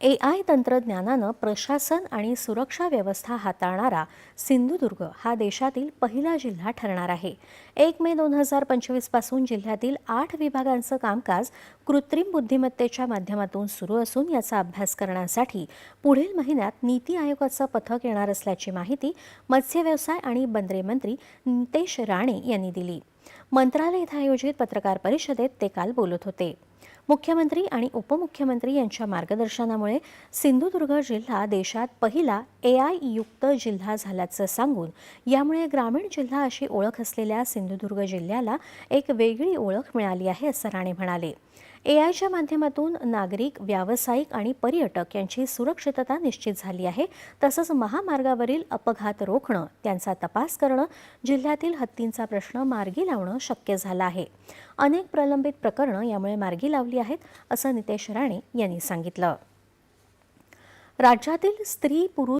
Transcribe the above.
ए I तंत्रज्ञानानं प्रशासन आणि सुरक्षा व्यवस्था हाताळणारा सिंधुदुर्ग हा देशातील पहिला जिल्हा ठरणार आहे. एक मे दोन हजार पंचवीसपासून जिल्ह्यातील आठ विभागांचं कामकाज कृत्रिम बुद्धिमत्तेच्या माध्यमातून सुरू असून याचा अभ्यास करण्यासाठी पुढील महिन्यात नीती आयोगाचं पथक येणार असल्याची माहिती मत्स्य व्यवसाय आणि बंदरे मंत्री नितेश राणे यांनी दिली. मंत्रालय इथं आयोजित पत्रकार परिषदेत ते काल बोलत होते. मुख्यमंत्री आणि उपमुख्यमंत्री यांच्या मार्गदर्शनामुळे सिंधुदुर्ग जिल्हा देशात पहिला ए आय युक्त जिल्हा झाल्याचं सांगून यामुळे ग्रामीण जिल्हा अशी ओळख असलेल्या सिंधुदुर्ग जिल्ह्याला एक वेगळी ओळख मिळाली आहे असं राणे म्हणाले. ए आयच्या माध्यमातून नागरिक व्यावसायिक आणि पर्यटक यांची सुरक्षितता निश्चित झाली आहे. तसंच महामार्गावरील अपघात रोखणं त्यांचा तपास करणं जिल्ह्यातील हत्तींचा प्रश्न मार्गी लावणं शक्य झालं आहे. अनेक प्रलंबित प्रकरणं यामुळे मार्गी लावली आहेत असं नितेश राणे यांनी सांगितलं. राज्यातील स्त्री पुरुष